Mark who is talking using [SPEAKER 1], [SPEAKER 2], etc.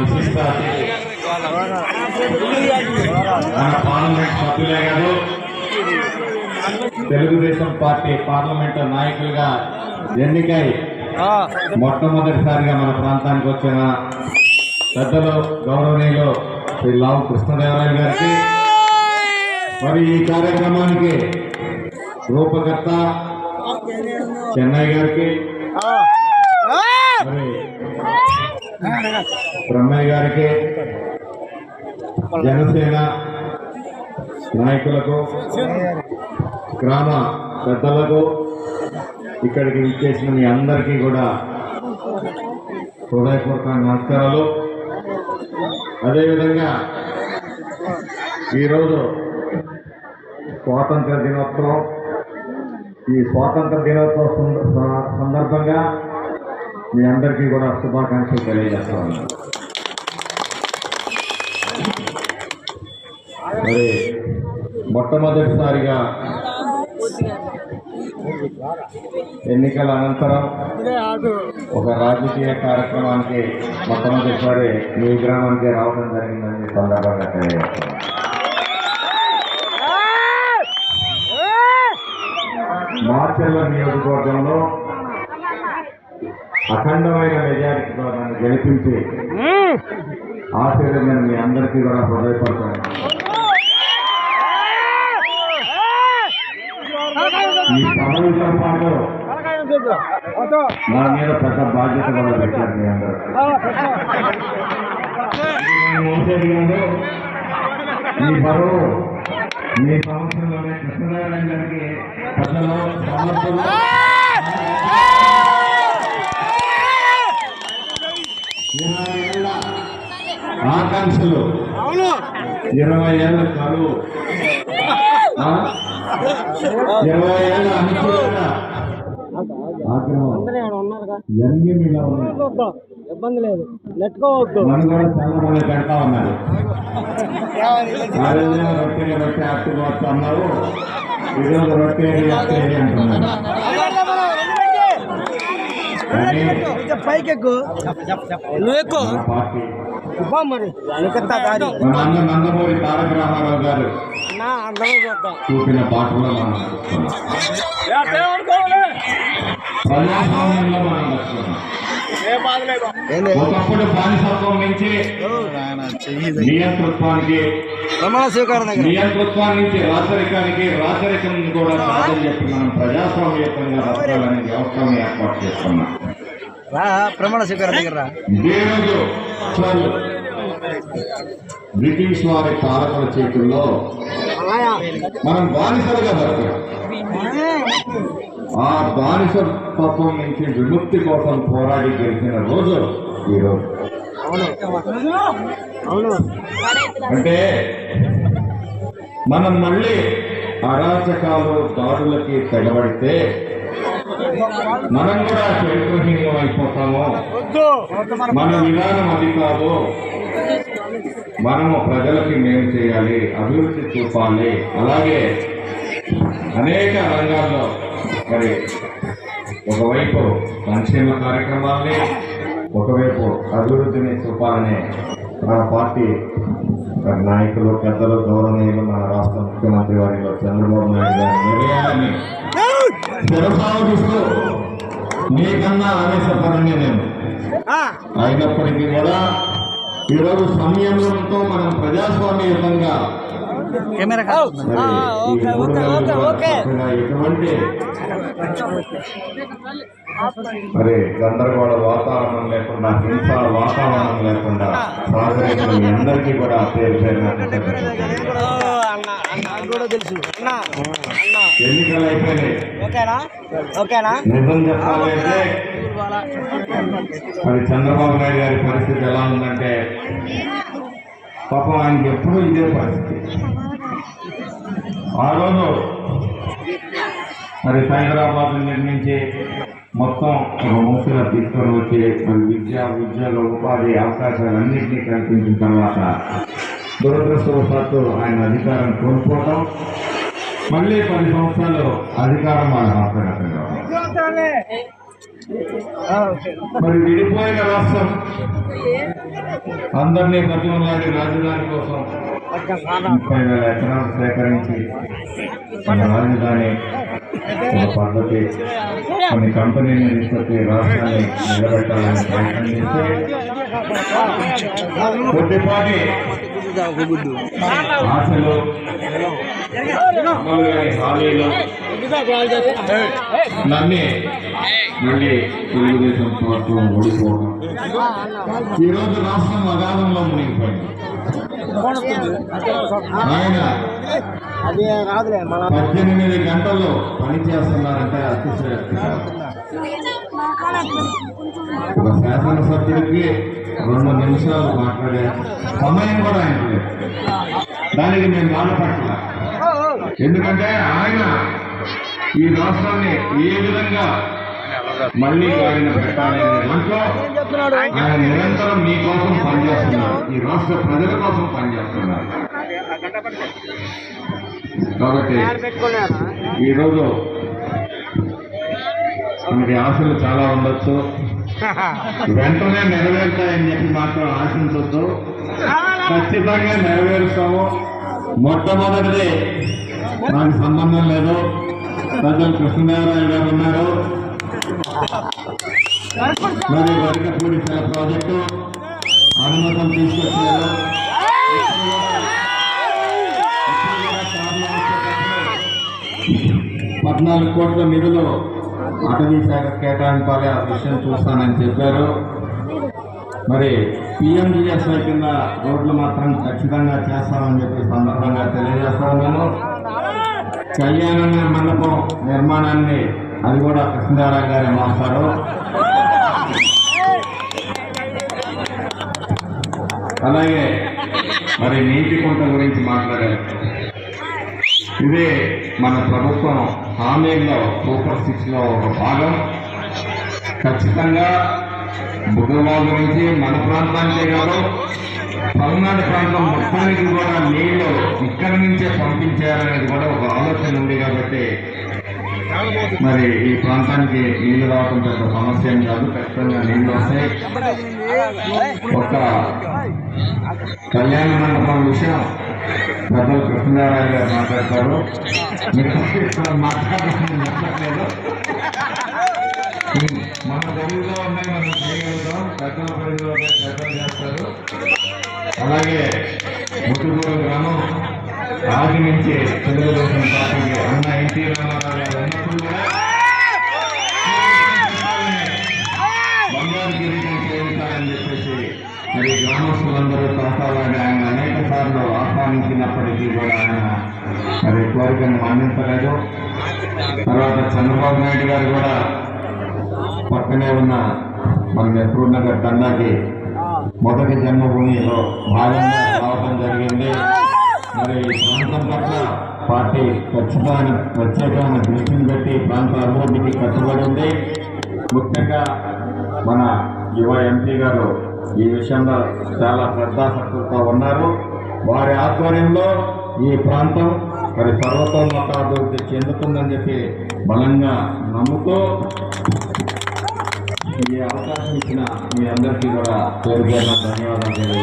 [SPEAKER 1] విశిష్ట మన పార్లమెంట్ సభ్యులే కాదు తెలుగుదేశం పార్టీ పార్లమెంట్ నాయకులుగా ఎన్నికై మొట్టమొదటిసారిగా మన ప్రాంతానికి వచ్చిన పెద్దలు గౌరవనీయులు శ్రీ లావు కృష్ణదేవరాయలు గారికి మరి ఈ కార్యక్రమానికి రూపకర్త చెన్నై గారికి. మరి బ్రహ్మయ్య గారికి జనసేన నాయకులకు గ్రామ పెద్దలకు ఇక్కడికి విచ్చేసిన మీ అందరికీ కూడా హృదయపూర్వక నమస్కారాలు. అదేవిధంగా ఈరోజు స్వాతంత్ర దినోత్సవం ఈ స్వాతంత్ర దినోత్సవ సందర్భంగా మీ అందరికీ కూడా శుభాకాంక్షలు తెలియజేస్తా ఉన్నాను. మరి మొట్టమొదటిసారిగా ఎన్నికల అనంతరం ఒక రాజకీయ కార్యక్రమానికి మొట్టమొదటిసారి మీ గ్రామానికి రావడం జరిగిందని సందర్భంగా తెలియజేస్తాను ఈ పదవితో పాటు నా మీద పెద్ద బాధ్యత కూడా పెట్టారు మీ అందరూ. ఈ బరువు మీ సంవత్సరంలోనే కృష్ణనారాయణ గారికి ప్రజలు సమర్థులు ఆకాంక్షలు. ఇరవై ఏళ్ళ కరువు? ఇరవై ఏళ్ళ
[SPEAKER 2] ఇబ్బంది లేదు నెట్టుకోవద్దు
[SPEAKER 1] పెడతా ఉన్నారు రొట్టెని రొట్టె అట్టుకోవచ్చు అన్నారు ఈరోజు రొట్టెని రొట్టెని అంటున్నారు కానీ
[SPEAKER 2] పైకి ఎక్కు నువ్వు ఎక్కు
[SPEAKER 1] మన పార్టీ
[SPEAKER 2] బా మరి
[SPEAKER 1] నందమూరి తారక రామారావు గారు.
[SPEAKER 2] నా అందరూ చూద్దాం.
[SPEAKER 1] చూపిన పాటలో మనం నడుస్తున్నాం. ప్రజాస్వామ్యంలో మనం నడుస్తున్నాం. ఒకప్పుడు బానిసత్వం నుంచి నియంతృత్వానికి
[SPEAKER 2] ప్రమాణ స్వీకారం దగ్గర.
[SPEAKER 1] నియంతృత్వం నుంచి రాచరికానికి రాచరికం కూడా కాదని చెప్పి మనం ప్రజాస్వామ్యతంగా వ్యవస్థను ఏర్పాటు చేసుకున్నాం
[SPEAKER 2] రా ప్రమాణ స్వీకారం దగ్గర
[SPEAKER 1] బ్రిటిష్ వారి పాలకుల చేతుల్లో మనం బానిసలుగా బతికాం ఆ బానిస తత్వం నుంచి విముక్తి కోసం పోరాడి గెలిచిన రోజు ఈ రోజు
[SPEAKER 2] అవును.
[SPEAKER 1] అంటే మనం మళ్ళీ అరాచకాలు దాడులకి తెగబడితే మనం కూడా చరిత్రహీనం అయిపోతాము మన విధానం అది కాదు. మనము ప్రజలకి మేలు చేయాలి అభివృద్ధి చూపాలి. అలాగే అనేక రంగాల్లో మరి ఒకవైపు సంక్షేమ కార్యక్రమాల్ని ఒకవైపు అభివృద్ధిని చూపాలని మన పార్టీ నాయకులు పెద్దలు గౌరవనీయులు మన రాష్ట్ర ముఖ్యమంత్రి వారిలో చంద్రబాబు నాయుడు గారి నిర్ణయాన్ని కొనసాగిస్తూ మీకన్నా ఆవేశపరంగా నేను. అయినప్పటికీ కూడా ఈరోజు సంయమనంతో మనం ప్రజాస్వామ్యయుతంగా ఎటువంటి మరి గందరగోళ వాతావరణం లేకుండా హింస వాతావరణం లేకుండా అందరికీ కూడా పేరు పేరున
[SPEAKER 2] కూడా తెలుసు. అన్న. అన్న ఓకేనా? ఓకేనా?
[SPEAKER 1] మరి చంద్రబాబు నాయుడు గారి పరిస్థితి ఎలా ఉందంటే పాపం ఆయనకి ఎప్పుడూ ఇదే పరిస్థితి. ఆ రోజు మరి సైదరాబాద్ నిర్మించి మొత్తం ఒక మూసలో తీసుకొని వచ్చి మరి విద్య ఉద్యోగ ఉపాధి అవకాశాలన్నింటినీ కల్పించిన తర్వాత దురదృష్టవశాత్తు ఆయన అధికారం కోల్పోవటం మళ్ళీ పది సంవత్సరాలు అధికారం వాళ్ళ కావడం మరి విడిపోయిన రాష్ట్రం అందరినీ బతిమలాడి రాజధాని కోసం ముప్పై వేల ఎకరాలు సేకరించి మన రాజధాని ఒక పద్ధతి కొన్ని కంపెనీని తీసుకొచ్చి రాష్ట్రాన్ని నిలబెట్టాలని ప్రయత్నం చేస్తే కొద్దిపాటి తెలుగుదేశం ప్రభుత్వం ఓడిపోవడం. ఈరోజు రాష్ట్రం అగాధంలో మునిగిపోయింది. ఆయన
[SPEAKER 2] అది రాదులే మన
[SPEAKER 1] పద్దెనిమిది గంటల్లో పని చేస్తున్నారంటే. ఒక శాసనసభ్యుడికి రెండు నిమిషాలు మాట్లాడే సమయం కూడా ఆయన దానికి నేను బాధపట్ల ఎందుకంటే ఆయన ఈ రాష్ట్రాన్ని ఏ విధంగా మళ్ళీ ఆయన పెట్టాలి దాంట్లో ఆయన నిరంతరం మీ కోసం పనిచేస్తున్నారు. ఈ రాష్ట్ర ప్రజల కోసం పనిచేస్తున్నారు. కాబట్టి ఈరోజు మనకి ఆశలు చాలా ఉండొచ్చు. వెంటనే నెరవేరుతాయని చెప్పి మాత్రం ఆశించొద్దు. ఖచ్చితంగా నెరవేరుస్తాము. మొట్టమొదటిది నాకు సంబంధం లేదు. ప్రజలు కృష్ణదేవరాయలు గారు ఉన్నారు. మరి వరికపూడి సెల ప్రాజెక్టు అనుమతం తీసుకొచ్చారు. పద్నాలుగు కోట్ల నిధులు అటవీ శాఖ కేటాయింపాలి ఆ విషయం చూస్తానని చెప్పారు. మరి పిఎంజిఎస్ఐ కింద రోడ్లు మాత్రం ఖచ్చితంగా చేస్తామని చెప్పి సందర్భంగా తెలియజేస్తా ఉన్నాను కళ్యాణ మండపం నిర్మాణాన్ని అది కూడా కృష్ణారావు గారే మాస్తారు అలాగే మరి నీటి కుంట గురించి మాట్లాడారు. ఇదే మన ప్రభుత్వం హామీల్లో సూపర్ సిక్స్లో ఒక భాగం. ఖచ్చితంగా బుగ్గవాళ్ళ నుంచి మన ప్రాంతానికే కాదు పల్నాడు ప్రాంతం మొత్తానికి కూడా నీళ్ళు ఇక్కడి నుంచే పంపించారనేది కూడా ఒక ఆలోచన ఉంది కాబట్టి మరి ఈ ప్రాంతానికి నీళ్ళు రావడం పెద్ద సమస్య ఏం కాదు ఖచ్చితంగా నీళ్ళు వస్తాయి. ఒక కళ్యాణ మండపం విషయం. పెద్దలు కృష్ణనారాయణ గారు మాట్లాడతారు. మాట్లాడడం నచ్చట్లేదు. మన తెలుగులో ఉన్నాయి మనం చేయగలుగుతాం. పెద్దల పరిధిలో ఉన్నాయి పెద్దలు చేస్తారు. అలాగే ముట్టుకూరు గ్రామం రాజు నుంచి తెలుగుదేశం పార్టీకి అన్న ఎన్టీ రామారావు గారు ఉన్నప్పుడు కూడా బంగారు కిరీటం చేయించాలని చెప్పేసి మరి గ్రామస్తులందరూ తలసాలని ఆయన అనేక సార్లు ఆహ్వానించినప్పటికీ కూడా ఆయన మరి కోరికను మన్నించలేదు. తర్వాత చంద్రబాబు నాయుడు గారు కూడా పక్కనే ఉన్న మన నెహ్రూ నగర్ తండాకి మొదటి జన్మభూమిలో భాగంగా రావడం జరిగింది. మరి ఈ ప్రాంతం పట్ల పార్టీ ఖచ్చితమైన ప్రత్యేకమైన దృష్టిని పెట్టి ప్రాంత అభివృద్ధికి కట్టుబడి ఉంది. ముఖ్యంగా మన యువ ఎంపీ గారు ఈ విషయంలో చాలా శ్రద్ధాశక్తులతో ఉన్నారు. వారి ఆధ్వర్యంలో ఈ ప్రాంతం మరి సర్వతోన్నతాభివృద్ధి చెందుతుందని చెప్పి బలంగా నమ్ముతూ ఈ అవకాశం ఇచ్చిన మీ అందరికీ కూడా పేరు ధన్యవాదాలు